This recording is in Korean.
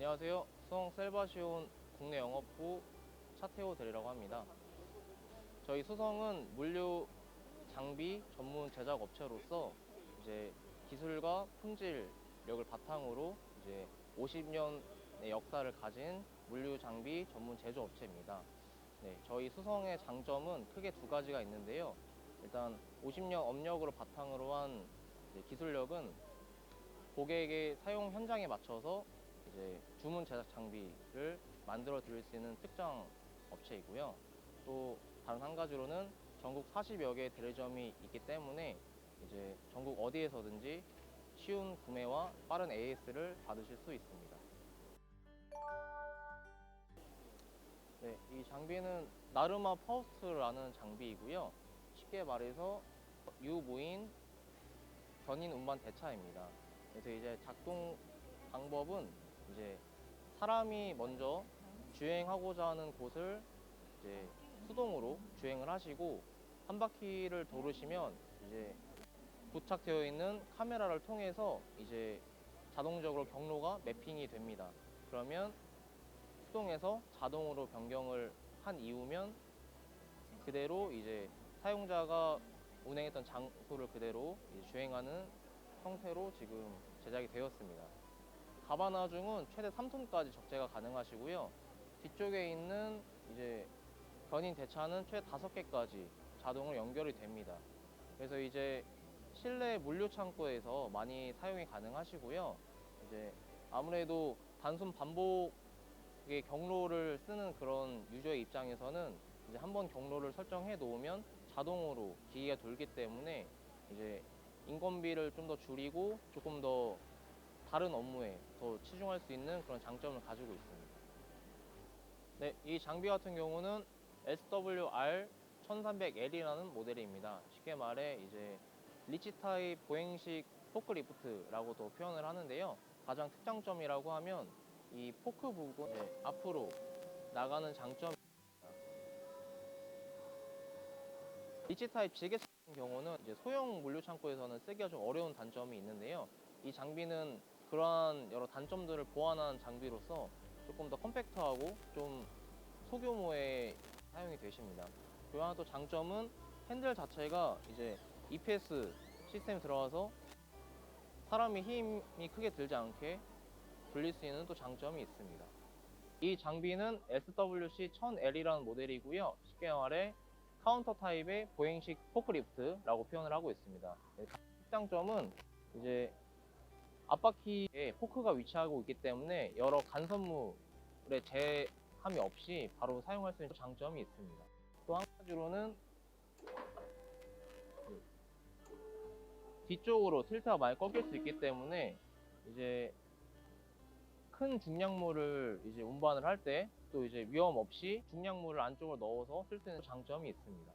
안녕하세요. 수성 셀바시온 국내 영업부 차태호 대리라고 합니다. 저희 수성은 물류 장비 전문 제작 업체로서 이제 기술과 품질력을 바탕으로 이제 50년의 역사를 가진 물류 장비 전문 제조 업체입니다. 네, 저희 수성의 장점은 크게 두 가지가 있는데요. 일단 50년 업력으로 바탕으로 한 기술력은 고객의 사용 현장에 맞춰서 이제 주문 제작 장비를 만들어 드릴 수 있는 특장 업체이고요. 또 다른 한 가지로는 전국 40여 개의 대리점이 있기 때문에 이제 전국 어디에서든지 쉬운 구매와 빠른 AS를 받으실 수 있습니다. 네, 이 장비는 나르마 파우스트라는 장비이고요. 쉽게 말해서 유무인 견인 운반 대차입니다. 그래서 이제 작동 방법은 이제 사람이 먼저 주행하고자 하는 곳을 이제 수동으로 주행을 하시고 한 바퀴를 도르시면 이제 부착되어 있는 카메라를 통해서 이제 자동적으로 경로가 매핑이 됩니다. 그러면 수동에서 자동으로 변경을 한 이후면 그대로 이제 사용자가 운행했던 장소를 그대로 주행하는 형태로 지금 제작이 되었습니다. 가바나중은 최대 3톤까지 적재가 가능하시고요. 뒤쪽에 있는 이제 견인 대차는 최대 5개까지 자동으로 연결이 됩니다. 그래서 이제 실내 물류 창고에서 많이 사용이 가능하시고요. 이제 아무래도 단순 반복의 경로를 쓰는 그런 유저의 입장에서는 이제 한 번 경로를 설정해 놓으면 자동으로 기기가 돌기 때문에 이제 인건비를 좀 더 줄이고 조금 더 다른 업무에 더 치중할 수 있는 그런 장점을 가지고 있습니다. 네, 이 장비 같은 경우는 SWR 1300L이라는 모델입니다. 쉽게 말해 이제 리치 타입 보행식 포크리프트라고도 표현을 하는데요. 가장 특장점이라고 하면 이 포크 부분 네, 앞으로 나가는 장점. 리치 타입 지게 같은 경우는 이제 소형 물류 창고에서는 쓰기가 좀 어려운 단점이 있는데요. 이 장비는 그러한 여러 단점들을 보완한 장비로서 조금 더 컴팩트하고 좀 소규모의 사용이 되십니다. 그리고 하나 또 장점은 핸들 자체가 이제 EPS 시스템이 들어가서 사람이 힘이 크게 들지 않게 돌릴 수 있는 또 장점이 있습니다. 이 장비는 SWC 1000L이라는 모델이고요. 쉽게 말해 카운터 타입의 보행식 포크리프트라고 표현을 하고 있습니다. 네, 특장점은 이제 앞바퀴에 포크가 위치하고 있기 때문에 여러 간선물의 제함이 없이 바로 사용할 수 있는 장점이 있습니다. 또 한 가지로는 그 뒤쪽으로 틸트가 많이 꺾일 수 있기 때문에 이제 큰 중량물을 이제 운반을 할 때 또 이제 위험 없이 중량물을 안쪽으로 넣어서 쓸수 있는 장점이 있습니다.